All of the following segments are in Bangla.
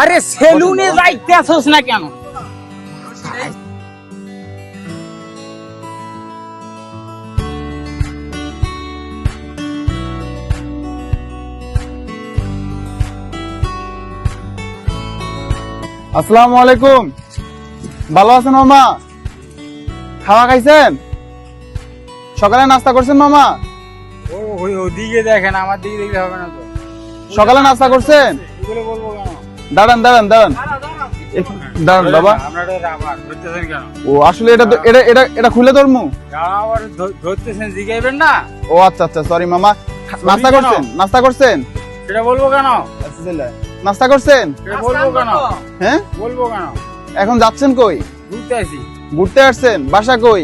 আরে সেলুনে যাইতে আসোস না কেন? আসসালামু আলাইকুম। ভালো আছেন মামা? খাওয়া খাইছেন? সকালে নাস্তা করছেন মামা? ও ওই ওদিকে দেখেন আমার দিকে দেখলে হবে না তো। সকালে নাস্তা করছেন? দাঁড়ান দাঁড়ান দাঁড়ান। দাঁড়ান বাবা। ও আসলে এটা এটা এটা এটা খুলে ধরমু? ধরতেছেন জিগাইবেন না ও আচ্ছা আচ্ছা সরি মামা। নাস্তা করছেন? নাস্তা করছেন? সেটা বলব কেন? নাস্তা করছেন? সেটা বলব কেন? হ্যাঁ? বলব কেন? এখন যাচ্ছেন কই? ঘুরতে আসি। ঘুরতে আসছেন? বাসা কই?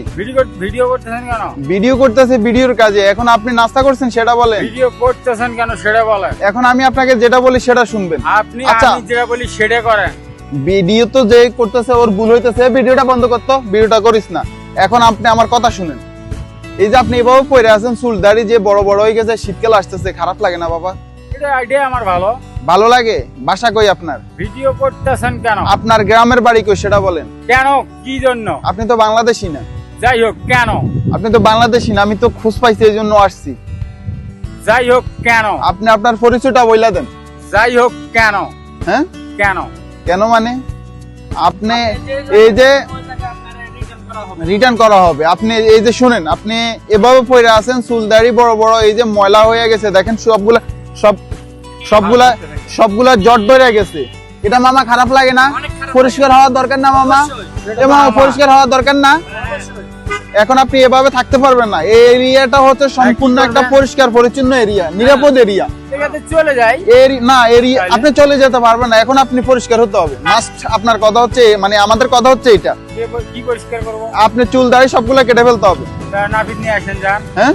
ভিডিও করতেছেন কেন? ভিডিও করতেছে ভিডিওর কাজে। এখন আপনি নাস্তা করছেন সেটা বলেন। ভিডিও করতেছেন কেন সেটা বলেন। এখন আমি আপনাকে যেটা বলি সেটা শুনবেন। আপনি আচ্ছা। আমি যেটা বলি সেটা করেন। ভিডিও তো যে করতেছে ওর ভুল হইতেছে ভিডিওটা বন্ধ করতো ভিডিওটা করিস না। এখন আপনি আমার কথা শুনেন। এই যে আপনি এভাবে পরে আছেন চুল দাড়ি যে বড় বড় হয়ে গেছে শীতকাল আসতেছে খারাপ লাগে না বাবা। এটা আইডিয়া আমার ভালো। ভালো লাগে? বাসা কই আপনার? ভিডিও করতেছেন কেন? আপনার গ্রামের বাড়ি কই সেটা বলেন। কেন? কি জন্য? আপনি তো বাংলাদেশি না। যাই হোক কেন? আপনি তো বাংলাদেশি না আমি তো খোঁজ পাইছি এই জন্য আসছি। যাই হোক কেন? আপনি আপনার পরিচয়টা বইলা দেন। যাই হোক কেন? হ্যাঁ? কেন? কেন মানে? আপনি এই যে রিটার্ন করা হবে আপনি এই যে শুনেন আপনি এভাবে পরে আছেন চুল দাড়ি বড় বড় এই যে ময়লা হয়ে গেছে দেখেন সবগুলা সব সবগুলা সবগুলা জট ধরে গেছে। এটা মামা খারাপ লাগে না। পরিষ্কার হওয়ার দরকার না মামা। এ মামা পরিষ্কার হওয়ার দরকার না। এখন আপনি এভাবে থাকতে পারবেন না। এই এরিয়াটা হচ্ছে সম্পূর্ণ একটা পরিষ্কার পরিচ্ছন্ন এরিয়া নিরাপদ এরিয়া। চলে যাই। না এরিয়া আপনি চলে যেতে পারবেন না। এখন আপনি পরিষ্কার হতে হবে। মাস্ট আপনার কথা হচ্ছে মানে আমাদের কথা হচ্ছে এটা কে প- কি পরিষ্কার করব? আপনি চুল দাড়ি সবগুলো কেটে ফেলতে হবে। নাপিত নিয়ে আসেন যান। হ্যাঁ?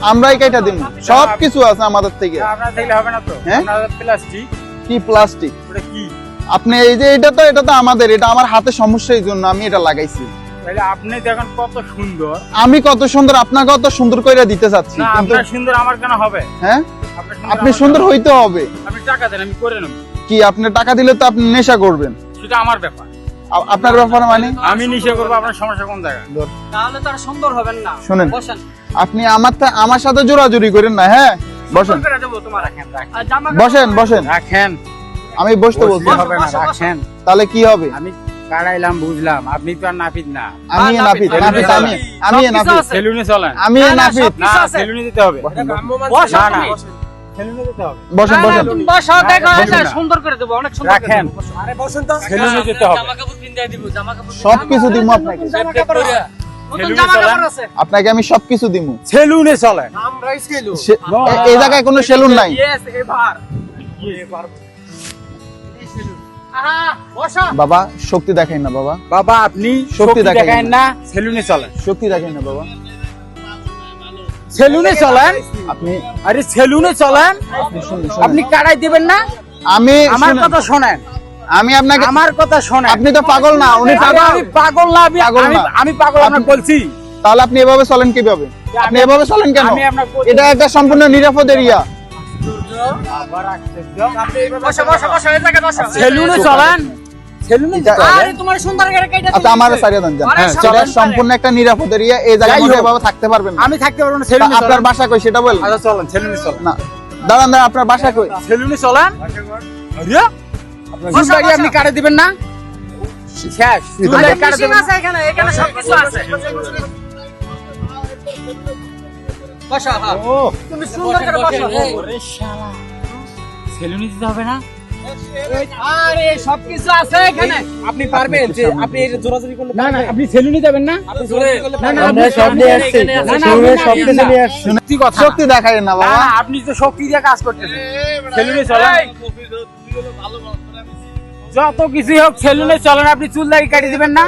আমরাই কেটে দিব। সব আছে আমাদের থেকে। আপনার দেখলে হবে না তো? হ্যাঁ? প্লাস্টিক। কি প্লাস্টিক? ওটা কি? আপনি এই যে এটা তো এটা তো আমাদের। এটা আমার হাতে সমস্যা এই জন্য আমি এটা লাগাইছি। তাহলে আপনি দেখেন কত সুন্দর। আমি কত সুন্দর আপনাকে কত সুন্দর করে দিতে চাচ্ছি না কিন্তু আপনার সুন্দর আমার কেন হবে? হ্যাঁ? আপনি সুন্দর হইতে হবে। আপনি টাকা দেন আমি করে নেব। কি আপনি টাকা দিলে তো আপনি নেশা করবেন? সেটা আমার ব্যাপার। আপনার ব্যাপারে মানে? আমি নিশে করব আপনার সমস্যা কোন জায়গায়? তাহলে তারা সুন্দর হবেন না। শুনেন আপনি আমার তা- আমার সাথে জোরাজুরি করেন না হ্যাঁ? বসেন। বসেন বসেন। রাখেন। আমি বসতে বলছি। বসতে হবে না। রাখেন। তাহলে কি হবে? আমি কাড়াইলাম বুঝলাম। আপনি তো আর নাপিত না। আমি আর নাপিত আমি আমি। নাপিত। সেলুনে চলেন। আমি না, না, নাপিত। না সেলুনে যেতে হবে। বসো না, বসেন বসেন। বসো, দেখো, এটা সুন্দর করে দেবো অনেক সুন্দর করে রাখেন। দেবো, বসো। সেলুনে যেতে হবে। জামা কাপড় কিনে দিব জামা কাপড় সব কিছু দিব আপনাকে। জামা কাপড় আছে। নতুন সেলুনে জামা চলেন। কাপড় আছে। আপনাকে আমি সবকিছু দিব সেলুনে চলেন। এই জায়গায় কোনো সেলুন নাই। বাবা শক্তি দেখাই না বাবা। বাবা আপনি শক্তি দেখায় না। সেলুনে চলেন। শক্তি দেখাই না বাবা। সেলুনে চলেন? আপনি আরে সেলুনে চলেন? আপনি। কাড়াই দিবেন না? আমি আমার কথা শোনেন। আমি আপনাকে আমার কথা শোনেন। আপনি তো পাগল না উনি পাগল। আমি পাগল না আমি পাগল আমি- না। আমি পাগল আপনাকে বলছি। তাহলে আপনি এভাবে চলেন কীভাবে? আপনি এভাবে চলেন কেন? আমি আপনাকে এটা একটা সম্পূর্ণ নিরাপদ এরিয়া সেলুনে চলেন। সেলুনে যা- আরে, তোমার সুন্দর করে কেটে আচ্ছা হ্যাঁ, সম্পূর্ণ একটা নিরাপদ এরিয়া এই জায়গায় থাকতে পারবেন আমি থাকতে পারব না আপনার বাসা কই সেটা বলেন। আচ্ছা চলেন সেলুনে চলেন। না দাঁড়ান দাঁড়ান আপনার বাসা কই? সেলুনে চলেন। আপনি কাটে দিবেন না? শেষ। এখানে, এখানে সবকিছু আছে। বসো, হ্যাঁ। তুমি সুন্দর করে বসো। ওরে শালা। সেলুনে দিতে হবে না? আরে সবকিছু আছে এখানে। আপনি পারবেন যে আপনি এই জোরাজোরি করলে না না আপনি সেলুনে যাবেন না? আপনি জোরাজোরি করলে না, না, আমরা সব নিয়ে আসছি। না, না, সেলুনে সব কিছু নিয়ে আসছি। সত্যি কথা শক্তি দেখায় না বাবা। আপনি তো শক্তি দিয়ে কাজ করতেছেন। সেলুনে চলেন। যত কিছু হোক সেলুনে চলেন। আপনি চুল দাড়ি কাটিয়ে দিবেন না?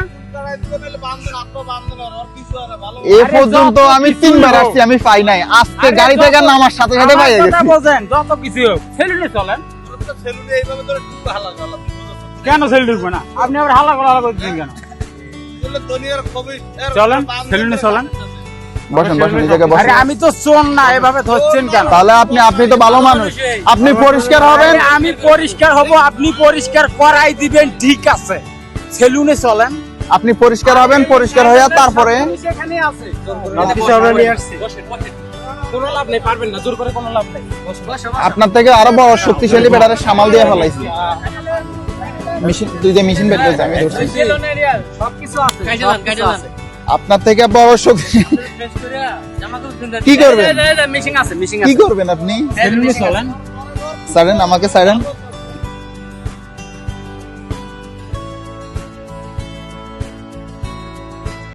এ পর্যন্ত আমি তিনবার আসছি আমি পাই নাই। আজকে গাড়ি থেকে নামার সাথে সাথে আমার গেছি। বোঝেন যত কিছু হোক সেলুনে চলেন। কেন সেলুনে ঢুকবো না? আপনি আবার হাল্লা করে হাল্লা করতেছেন কেন? চলেন সেলুনে চলেন। বসেন বসেন এই জায়গায় আরে আমি তো চোর না এভাবে ধরছেন কেন? তাহলে আপনি আপনি তো ভালো মানুষ। আপনি পরিষ্কার হবেন? আমি পরিষ্কার হব আপনি পরিষ্কার করাই দিবেন ঠিক আছে। সেলুনে চলেন। আপনি পরিষ্কার হবেন পরিষ্কার হয়ে তারপরে সেখানে আছে কোনো লাভ নেই পারবেন না জোর করে কোনো লাভ নেই। বসো বসো আপনার থেকে আরও বড় শক্তিশালী বেটারে সামাল দিয়ে ফেলাইছি। মেশিন তুই যে মেশিন বের করছিস আমি ধরছি। আপনার থেকে বড় শক্তি কি করবেন? কি করবেন আপনি? সারেন আমাকে সারেন